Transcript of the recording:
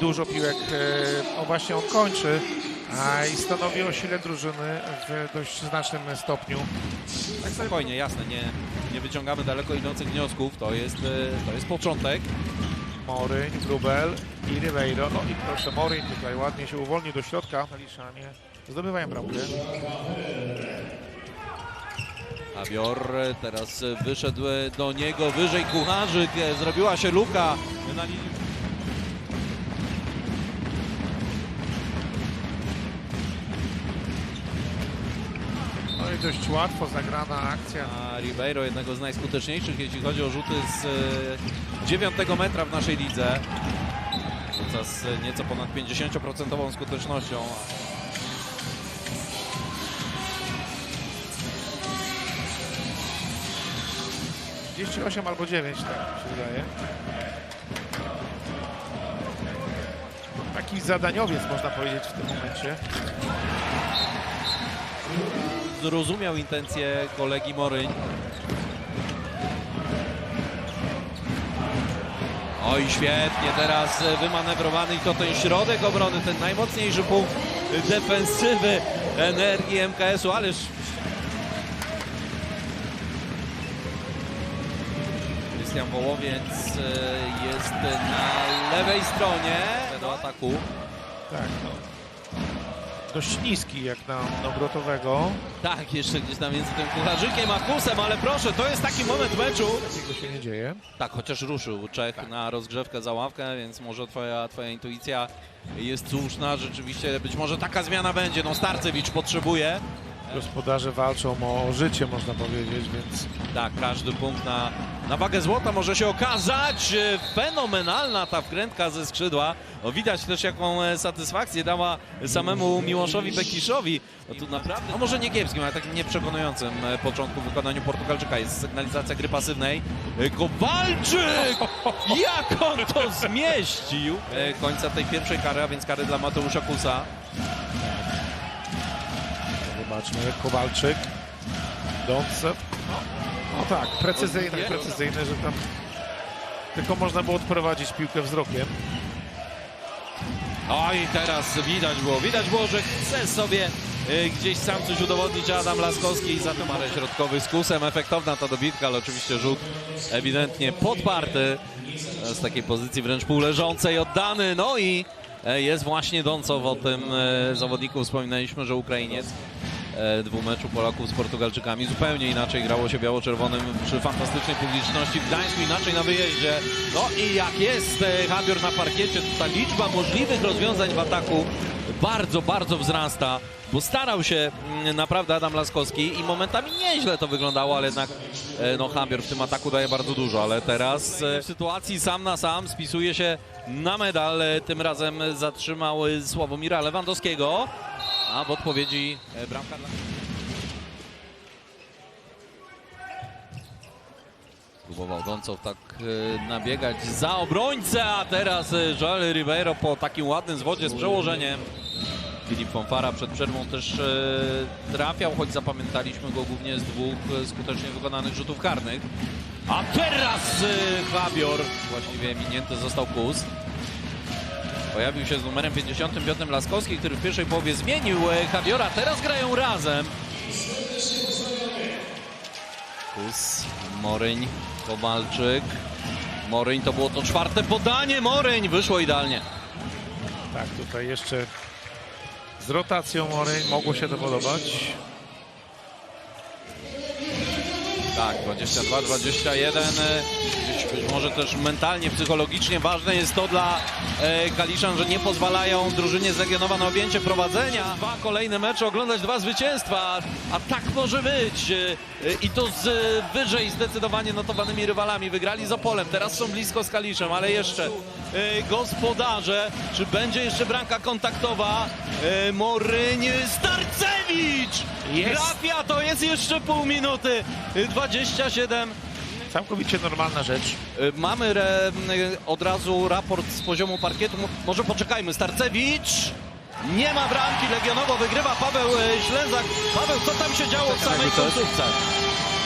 dużo piłek, e, o właśnie on kończy a i stanowi o sile drużyny w dość znacznym stopniu. Tak spokojnie, jasne, nie, nie wyciągamy daleko idących wniosków, to jest, e, to jest początek. Moryń, Wróbel i Ribeiro. No i proszę, Moryń tutaj ładnie się uwolnił do środka. Kaliszanie zdobywają bramkę. Abior teraz wyszedł do niego, wyżej Kucharzyk, e, zrobiła się luka na linii. Dość łatwo zagrana akcja. A Ribeiro, jednego z najskuteczniejszych, jeśli chodzi o rzuty z e, 9 metra w naszej lidze. Rzuca z nieco ponad 50% skutecznością. 38 albo 9, tak się wydaje. Taki zadaniowiec można powiedzieć w tym momencie. Zrozumiał intencje kolegi Moryń. Oj, świetnie teraz wymanewrowany i to ten środek obrony, ten najmocniejszy punkt defensywy energii MKS-u, ależ Krystian Wołowiec e, jest na lewej stronie do ataku. Tak, no. Dość niski jak na obrotowego. Tak, jeszcze gdzieś tam między tym kucharzykiem a kusem, ale proszę, to jest taki moment meczu. Takiego się nie dzieje. Tak, chociaż ruszył Czech na rozgrzewkę za ławkę, więc może twoja, twoja intuicja jest słuszna. Rzeczywiście być może taka zmiana będzie. No Starcewicz potrzebuje. Gospodarze walczą o życie, można powiedzieć, więc Tak, każdy punkt na, na wagę złota może się okazać. Fenomenalna ta wkrętka ze skrzydła. O, widać też jaką e, satysfakcję dała samemu Miłoszowi Bekiszowi. No tu naprawdę, no może nie kiepskim, ale takim nieprzekonującym e, początku w wykonaniu Portugalczyka. Jest sygnalizacja gry pasywnej. E, Kowalczyk! Jak on to zmieścił! Końca tej pierwszej kary, a więc kary dla Mateusza Kusa. Zobaczmy. Kowalczyk, Doncew. No, no tak, precyzyjne, precyzyjne, że tam tylko można było odprowadzić piłkę wzrokiem. Oj, teraz widać było, widać było, że chce sobie y, gdzieś sam coś udowodnić Adam Laskowski i za tym parę środkowy z kusem. Efektowna ta dobitka, ale oczywiście rzut ewidentnie podparty z takiej pozycji wręcz półleżącej, oddany. No i e, jest właśnie Doncow o tym e, zawodniku. Wspominaliśmy, że Ukrainiec e, dwumeczu Polaków z Portugalczykami. Zupełnie inaczej grało się biało-czerwonym przy fantastycznej publiczności w Gdańsku, inaczej na wyjeździe. No i jak jest e, Habior na parkiecie, to ta liczba możliwych rozwiązań w ataku bardzo, bardzo wzrasta, bo starał się mm, naprawdę Adam Laskowski i momentami nieźle to wyglądało, ale jednak e, no, Habior w tym ataku daje bardzo dużo, ale teraz w sytuacji sam na sam spisuje się na medal. Tym razem zatrzymał Sławomira Lewandowskiego, a w odpowiedzi e, bramka dla... Próbował Doncow tak e, nabiegać za obrońcę, a teraz e, Joel Ribeiro po takim ładnym zwodzie z przełożeniem. Filip Fonfara przed przerwą też trafiał, choć zapamiętaliśmy go głównie z dwóch skutecznie wykonanych rzutów karnych. A teraz Fabior, właściwie minięty został Kus. Pojawił się z numerem 55 Laskowski, który w pierwszej połowie zmienił e, Javiora. Teraz grają razem. Kus, Moryń, Kowalczyk. Moryń to było to czwarte podanie. Moryń wyszło idealnie. Tak, tutaj jeszcze z rotacją Mory mogło się to podobać. Tak, 22, 21. e, Gdzieś być może też mentalnie, psychologicznie ważne jest to dla e, Kaliszan, że nie pozwalają drużynie z Legionowa na objęcie prowadzenia. Dwa kolejne mecze, oglądać dwa zwycięstwa, a tak może być. E, I to z e, wyżej zdecydowanie notowanymi rywalami. Wygrali z Opolem, teraz są blisko z Kaliszem, ale jeszcze e, gospodarze. Czy będzie jeszcze bramka kontaktowa? E, Moryń, Starcewicz! Jest. Trafia, to jest jeszcze pół minuty. E, 27. Całkowicie normalna rzecz. Y, Mamy re, y, od razu raport z poziomu parkietu. Mo- Może poczekajmy. Starcewicz. Nie ma bramki. Legionowo wygrywa Paweł y, Ślęzak. Paweł, co tam się działo w samej końcówce?